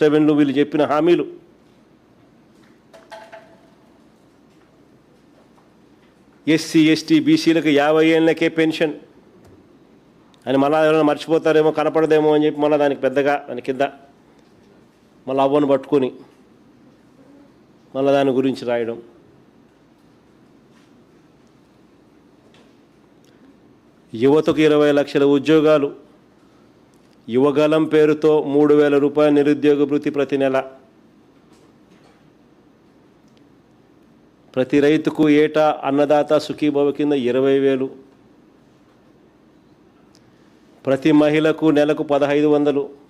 సెవెన్లు వీళ్ళు చెప్పిన హామీలు. ఎస్సీ ఎస్టీ బీసీలకు యాభై ఏళ్ళకే పెన్షన్. అని మళ్ళా ఎవరైనా మర్చిపోతారేమో కనపడదేమో అని చెప్పి మళ్ళీ దానికి పెద్దగా దాని కింద మళ్ళీ అవ్వను పట్టుకొని మళ్ళీ దాని గురించి రాయడం. యువతకు ఇరవై లక్షల ఉద్యోగాలు యువగలం పేరుతో మూడు వేల రూపాయల నిరుద్యోగ భృతి ప్రతి నెల. ప్రతి రైతుకు ఏటా అన్నదాత సుఖీభవ కింద ఇరవై వేలు. ప్రతి మహిళకు నెలకు పదహైదు వందలు.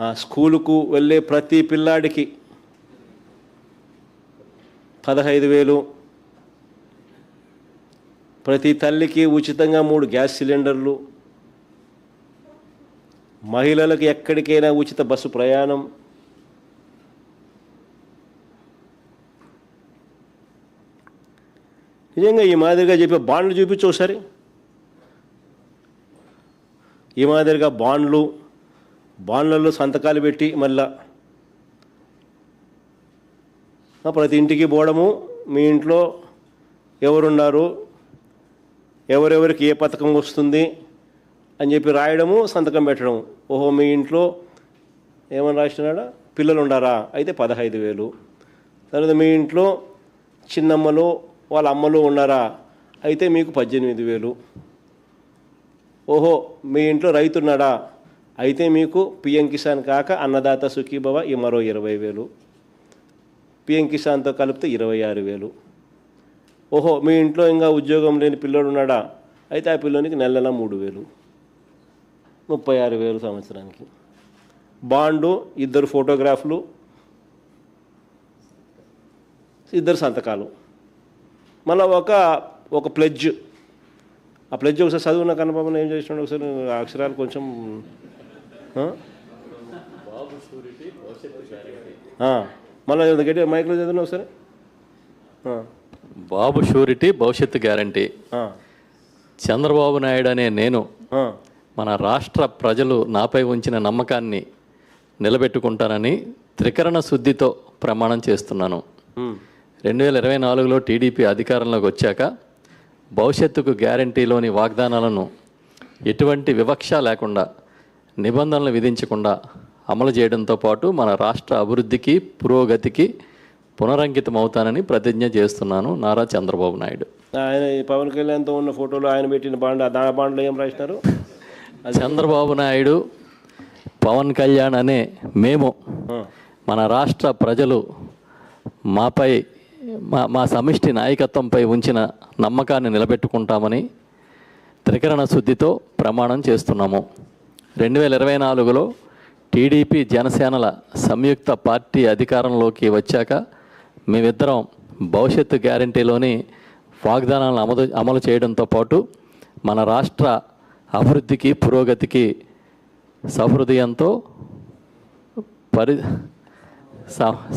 ఆ, స్కూలుకు వెళ్ళే ప్రతి పిల్లాడికి పదహైదు వేలు. ప్రతి తల్లికి ఉచితంగా మూడు గ్యాస్ సిలిండర్లు. మహిళలకు ఎక్కడికైనా ఉచిత బస్సు ప్రయాణం. నిజంగా ఈ మాదిరిగా చెప్పే బాండ్లు చూపించు ఒకసారి. ఈ మాదిరిగా బాండ్లు బాండ్లలో సంతకాలు పెట్టి మళ్ళా ప్రతి ఇంటికి పోవడము మీ ఇంట్లో ఎవరున్నారు ఎవరెవరికి ఏ పథకం వస్తుంది అని చెప్పి రాయడము సంతకం పెట్టడం ఓహో మీ ఇంట్లో ఏమని రాసినాడా? పిల్లలు ఉండారా అయితే పదహైదు వేలు. తర్వాత మీ ఇంట్లో చిన్నమ్మలు వాళ్ళ అమ్మలు ఉన్నారా? అయితే మీకు పద్దెనిమిది వేలు. ఓహో మీ ఇంట్లో రైతున్నాడా? అయితే మీకు పిఎం కిసాన్ కాక అన్నదాత సుఖీభవ ఈ మరో ఇరవై వేలు. పిఎం కిసాన్తో కలిపితే ఇరవై ఆరు వేలు. ఓహో మీ ఇంట్లో ఇంకా ఉద్యోగం లేని పిల్లోడు ఉన్నాడా? అయితే ఆ పిల్లోనికి నెల నెల మూడు వేలు. ముప్పై ఆరు వేలు సంవత్సరానికి. బాండు ఇద్దరు ఫోటోగ్రాఫ్లు ఇద్దరు సంతకాలు. మళ్ళీ ఒక ఒక ప్లెడ్జ్. ఆ ప్లెడ్జ్ ఒకసారి చదువున్న కన్నబాబుని ఏం చేసినాడు ఒకసారి? అక్షరాలు కొంచెం ఆ? మళ్ళీ గట్టి మైక్లో చదివిన ఒకసారి ఆ, బాబు షూరిటీ భవిష్యత్తు గ్యారంటీ. చంద్రబాబు నాయుడు అనే నేను మన రాష్ట్ర ప్రజలు నాపై ఉంచిన నమ్మకాన్ని నిలబెట్టుకుంటానని త్రికరణ శుద్ధితో ప్రమాణం చేస్తున్నాను. రెండు వేల ఇరవై నాలుగులో టీడీపీ అధికారంలోకి వచ్చాక భవిష్యత్తుకు గ్యారంటీలోని వాగ్దానాలను ఎటువంటి వివక్ష లేకుండా నిబంధనలు విధించకుండా అమలు చేయడంతో పాటు మన రాష్ట్ర అభివృద్ధికి పురోగతికి పునరంకితం అవుతానని ప్రతిజ్ఞ చేస్తున్నాను నారా చంద్రబాబు నాయుడు. ఆయన పవన్ కళ్యాణ్తో ఉన్న ఫోటోలు ఆయన పెట్టిన బాండ్ ఆ బాండ్లో ఏం రాసినారు? చంద్రబాబు నాయుడు పవన్ కళ్యాణ్ అనే మేము మన రాష్ట్ర ప్రజలు మాపై మా మా సమిష్టి నాయకత్వంపై ఉంచిన నమ్మకాన్ని నిలబెట్టుకుంటామని త్రికరణ శుద్ధితో ప్రమాణం చేస్తున్నాము. రెండు వేల ఇరవై నాలుగులో టీడీపీ జనసేనల సంయుక్త పార్టీ అధికారంలోకి వచ్చాక మేమిద్దరం భవిష్యత్తు గ్యారంటీలోని వాగ్దానాలను అమలు అమలు చేయడంతో పాటు మన రాష్ట్ర అభివృద్ధికి పురోగతికి సహృదయంతో పరి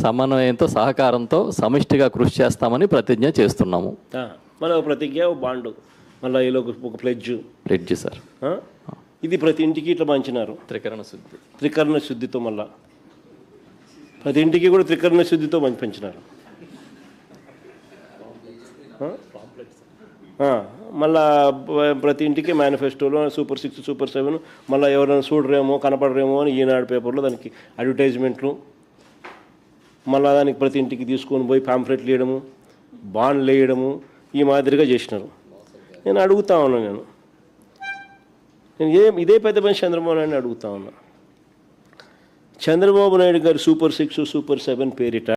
సమన్వయంతో సహకారంతో సమిష్టిగా కృషి చేస్తామని ప్రతిజ్ఞ చేస్తున్నాము. ఒక ప్రతిజ్ఞ బాండు. మళ్ళీ ఒక ప్లెడ్జ్ రెడ్జి సార్? ఇది ప్రతి ఇంటికి ఇట్లా పంచినారు. త్రికరణ శుద్ధి. త్రికరణ శుద్ధితో మళ్ళా. ప్రతి ఇంటికి కూడా త్రికరణ శుద్ధితో మంచి పెంచినారు. మళ్ళా ప్రతి ఇంటికి మేనిఫెస్టోలో సూపర్ సిక్స్ సూపర్ సెవెన్ మళ్ళీ ఎవరైనా చూడరేమో కనపడరేమో అని ఈనాడు పేపర్లో దానికి అడ్వర్టైజ్మెంట్లు మళ్ళా దానికి ప్రతి ఇంటికి తీసుకొని పోయి పాంఫ్లెట్లు వేయడము బాండ్లు వేయడము ఈ మాదిరిగా చేసినారు. నేను అడుగుతా ఉన్నా నేను. నేను ఇదే ఇదే పెద్ద మనిషి చంద్రబాబు నాయుడు అడుగుతా ఉన్నా. చంద్రబాబు నాయుడు గారు సూపర్ సిక్స్ సూపర్ సెవెన్ పేరిట